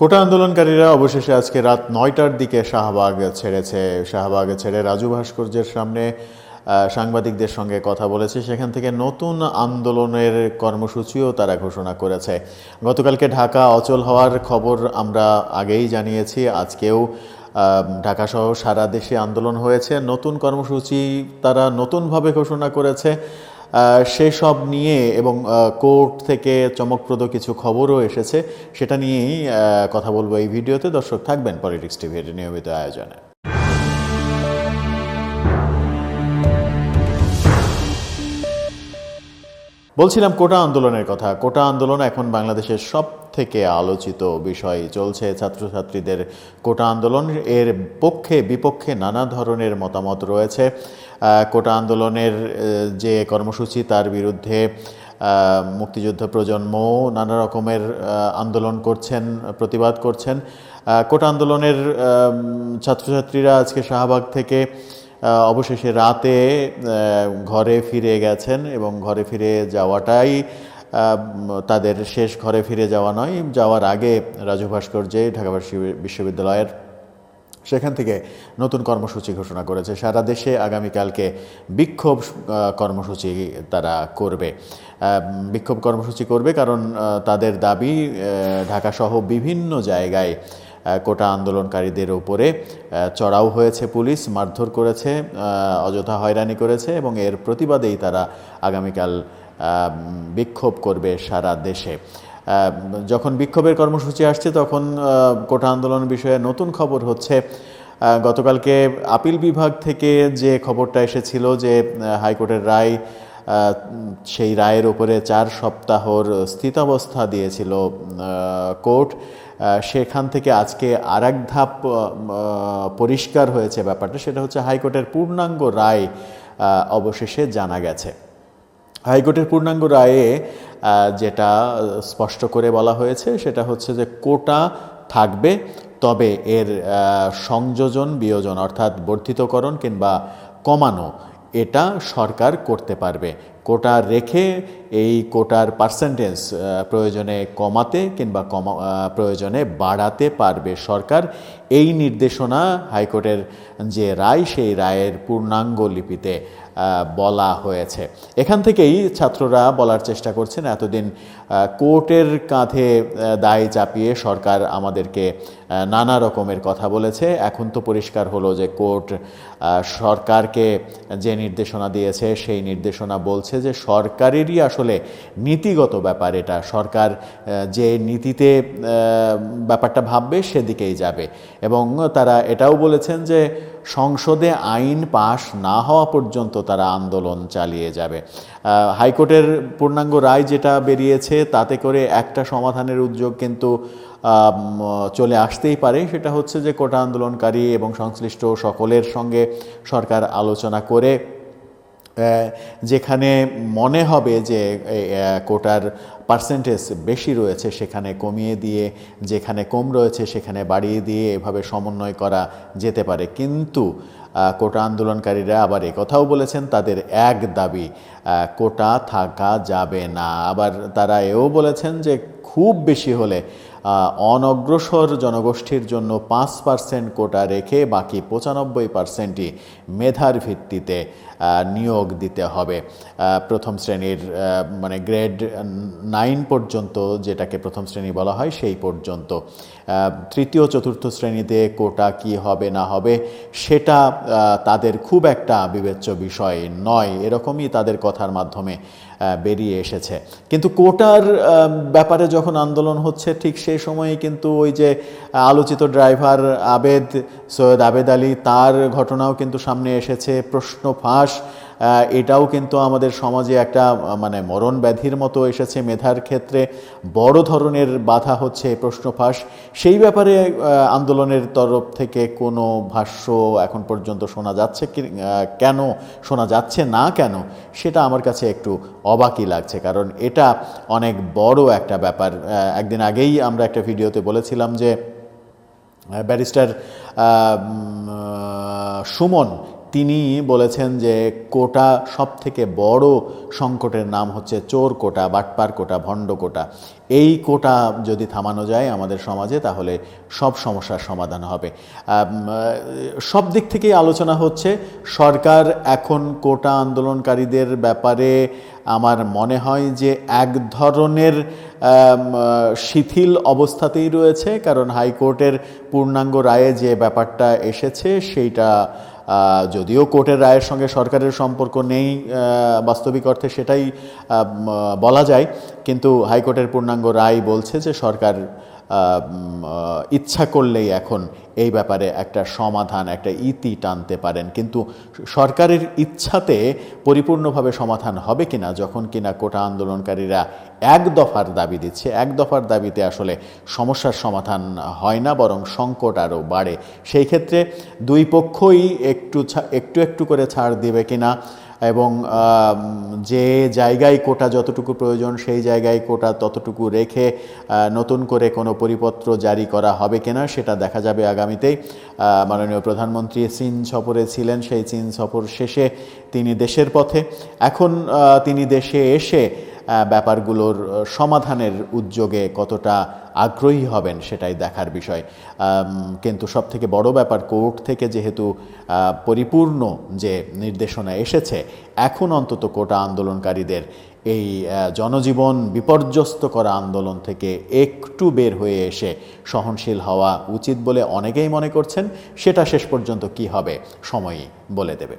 কোটা আন্দোলনকারীরা অবশেষে আজকে রাত নয়টার দিকে শাহবাগ ছেড়েছে। শাহবাগ ছেড়ে রাজু ভাস্কর্যের সামনে সাংবাদিকদের সঙ্গে কথা বলেছে। সেখান থেকে নতুন আন্দোলনের কর্মসূচিও তারা ঘোষণা করেছে। গতকালকে ঢাকা অচল হওয়ার খবর আমরা আগেই জানিয়েছি। আজকেও ঢাকা সহ সারা দেশে আন্দোলন হয়েছে। নতুন কর্মসূচি তারা নতুনভাবে ঘোষণা করেছে। সেসব নিয়ে এবং কোর্ট থেকে চমকপ্রদ কিছু খবরও এসেছে, সেটা নিয়েই কথা বলব এই ভিডিওতে। দর্শক থাকবেন পলিটিক্স টিভির নিয়মিত আয়োজনে। বলছিলাম কোটা আন্দোলনের কথা। কোটা আন্দোলন এখন বাংলাদেশের সব থেকে আলোচিত বিষয়। চলছে ছাত্রছাত্রীদের কোটা আন্দোলন। এর পক্ষে বিপক্ষে নানা ধরনের মতামত রয়েছে। কোটা আন্দোলনের যে কর্মসূচি তার বিরুদ্ধে মুক্তিযুদ্ধ প্রজন্ম নানা রকমের আন্দোলন করছেন, প্রতিবাদ করছেন। কোটা আন্দোলনের ছাত্রছাত্রীরা আজকে শাহবাগ থেকে অবশেষে রাতে ঘরে ফিরে গেছেন এবং ঘরে ফিরে যাওয়াটাই তাদের শেষ ঘরে ফিরে যাওয়া নয়, যাওয়ার আগে রাজু ভাস্কর্যে ঢাকা বিশ্ববি- বিশ্ববিদ্যালয়ের সেখান থেকে নতুন কর্মসূচি ঘোষণা করেছে। সারা দেশে আগামীকালকে বিক্ষোভ কর্মসূচি তারা করবে। বিক্ষোভ কর্মসূচি করবে কারণ তাদের দাবি ঢাকাসহ বিভিন্ন জায়গায় কোটা আন্দোলনকারীদের ওপরে চড়াও হয়েছে পুলিশ, মারধর করেছে অযথা হয়রানি করেছে এবং এর প্রতিবাদেই তারা আগামীকাল বিক্ষোভ করবে সারা দেশে। যখন বিক্ষোভের কর্মসূচি আসছে তখন কোটা আন্দোলন বিষয়ে নতুন খবর হচ্ছে গতকালকে আপিল বিভাগ থেকে যে খবরটা এসেছিল যে হাইকোর্টের রায় সেই রায়ের উপরে চার সপ্তাহর স্থিতাবস্থা দিয়েছিল কোর্ট। সেখান থেকে আজকে আর এক ধাপ পরিষ্কার হয়েছে ব্যাপারটা, সেটা হচ্ছে হাইকোর্টের পূর্ণাঙ্গ রায় অবশেষে জানা গেছে। হাইকোর্টের পূর্ণাঙ্গ রায়ে যেটা স্পষ্ট করে বলা হয়েছে, সেটা হচ্ছে যে কোটা থাকবে, তবে এর সংযোজন, বিয়োজন, অর্থাৎ বর্ধিতকরণ কিংবা কমানো, এটা সরকার করতে পারবে। কোটা রেখে এই কোটার পার্সেন্টেজ প্রয়োজনে কমাতে কিংবা কমা প্রয়োজনে বাড়াতে পারবে সরকার। এই নির্দেশনা হাইকোর্টের যে রায়, সেই রায়ের পূর্ণাঙ্গ লিপিতে বলা হয়েছে। এখান থেকেই ছাত্ররা বলার চেষ্টা করছেন, এতদিন কোর্টের কাঁধে দায় চাপিয়ে সরকার আমাদেরকে নানা রকমের কথা বলেছে। এখন তো পরিষ্কার হলো যে কোর্ট সরকারকে যে নির্দেশনা দিয়েছে, সেই নির্দেশনা বলছে যে সরকারেরই আসলে নীতিগত ব্যাপার এটা। সরকার যে নীতিতে ব্যাপারটা ভাববে সেদিকেই যাবে। এবং তারা এটাও বলেছেন যে সংসদে আইন পাশ না হওয়া পর্যন্ত তারা আন্দোলন চালিয়ে যাবে। হাইকোর্টের পূর্ণাঙ্গ রায় যেটা বেরিয়েছে তাতে করে একটা সমাধানের উদ্যোগ কিন্তু চলে আসতেই পারে। সেটা হচ্ছে যে কোটা আন্দোলনকারী এবং সংশ্লিষ্ট সকলের সঙ্গে সরকার আলোচনা করে যেখানে মনে হবে যে কোটার পার্সেন্টেজ বেশি রয়েছে, সেখানে কমিয়ে দিয়ে, যেখানে কম রয়েছে, সেখানে বাড়িয়ে দিয়ে এভাবে সমন্বয় করা যেতে পারে। কিন্তু কোটা আন্দোলনকারীরা আবার কথাও বলেছেন, তাদের এক দাবি কোটা থাকা যাবে না। আবার তারা এও বলেছেন যে, খুব বেশি হলে অনগ্রসর জনগোষ্ঠীর জন্য পাঁচ পার্সেন্ট কোটা রেখে বাকি পঁচানব্বই পার্সেন্টই মেধার ভিত্তিতে নিয়োগ দিতে হবে। প্রথম শ্রেণির মানে গ্রেড নাইন পর্যন্ত যেটাকে প্রথম শ্রেণি বলা হয় সেই পর্যন্ত। তৃতীয়, চতুর্থ শ্রেণীতে কোটা কি হবে, না হবে, সেটা তাদের খুব একটা বিবেচ্য বিষয় নয়। এরকমই তাদের কথার মাধ্যমে বেরিয়ে এসেছে। কিন্তু কোটার ব্যাপারে যখন আন্দোলন হচ্ছে, ঠিক সেই সময়ে কিন্তু ওই যে আলোচিত ড্রাইভার আবেদ সৈয়দ আবেদ আলী, তার ঘটনাও কিন্তু সামনে এসেছে। প্রশ্ন ফাঁস আহ, এটাও কিন্তু আমাদের সমাজে একটা মানে মরণ ব্যাধির মতো এসেছে মেধার ক্ষেত্রে। বড় ধরনের বাধা হচ্ছে প্রশ্ন ফাঁস সেই ব্যাপারে আন্দোলনের তরফ থেকে কোনো ভাষ্য এখন পর্যন্ত শোনা যাচ্ছে কি কেন শোনা যাচ্ছে না কেন সেটা আমার কাছে একটু অবাকই লাগছে। কারণ এটা অনেক বড় একটা ব্যাপার। একদিন আগেই আমরা একটা ভিডিওতে বলেছিলাম যে ব্যারিস্টার সুমন তিনি বলেছেন যে কোটা সব থেকে বড় সংকটের নাম হচ্ছে চোর কোটা, বাটপার কোটা, ভণ্ড কোটা। এই কোটা যদি থামানো যায় আমাদের সমাজে, তাহলে সব সমস্যার সমাধান হবে। সব দিক থেকেই আলোচনা হচ্ছে, সরকার এখন কোটা আন্দোলনকারীদের ব্যাপারে আমার মনে হয় যে এক ধরনের শিথিল অবস্থাতেই রয়েছে। কারণ হাইকোর্টের পূর্ণাঙ্গ রায়ে যে ব্যাপারটা এসেছে, সেইটা যদিও কোর্টের রায়ের সঙ্গে সরকারের সম্পর্ক নেই বাস্তবিক অর্থে সেটাই বলা যায়। কিন্তু হাইকোর্টের পূর্ণাঙ্গ রায় বলছে যে সরকার ইচ্ছা করলেই এখন এই ব্যাপারে একটা সমাধান, একটা ইতি টানতে পারেন। কিন্তু সরকারের ইচ্ছাতে পরিপূর্ণভাবে সমাধান হবে কিনা, যখন কিনা কোটা আন্দোলনকারীরা এক দফার দাবি দিচ্ছে, এক দফার দাবিতে আসলে সমস্যার সমাধান হয় না, বরং সংকট আরও বাড়ে। সেই ক্ষেত্রে দুই পক্ষই একটু একটু একটু করে ছাড় দেবে কিনা এবং যে জায়গায় কোটা যতটুকু প্রয়োজন, সেই জায়গায় কোটা ততটুকু রেখে নতুন করে কোনো পরিপত্র জারি করা হবে কিনা সেটা দেখা যাবে আগামীতেই। মাননীয় প্রধানমন্ত্রী চীন সফরে ছিলেন, সেই চীন সফর শেষে তিনি দেশের পথে। এখন তিনি দেশে এসে ব্যাপারগুলোর সমাধানের উদ্যোগে কতটা আগ্রহী হবেন সেটাই দেখার বিষয়। কিন্তু সব থেকে বড় ব্যাপার, কোর্ট থেকে যেহেতু পরিপূর্ণ যে নির্দেশনা এসেছে, এখন অন্তত কোটা আন্দোলনকারীদের এই জনজীবন বিপর্যস্ত করা আন্দোলন থেকে একটু বের হয়ে এসে সহনশীল হওয়া উচিত বলে অনেকেই মনে করছেন। সেটা শেষ পর্যন্ত কি হবে, সময়ই বলে দেবে।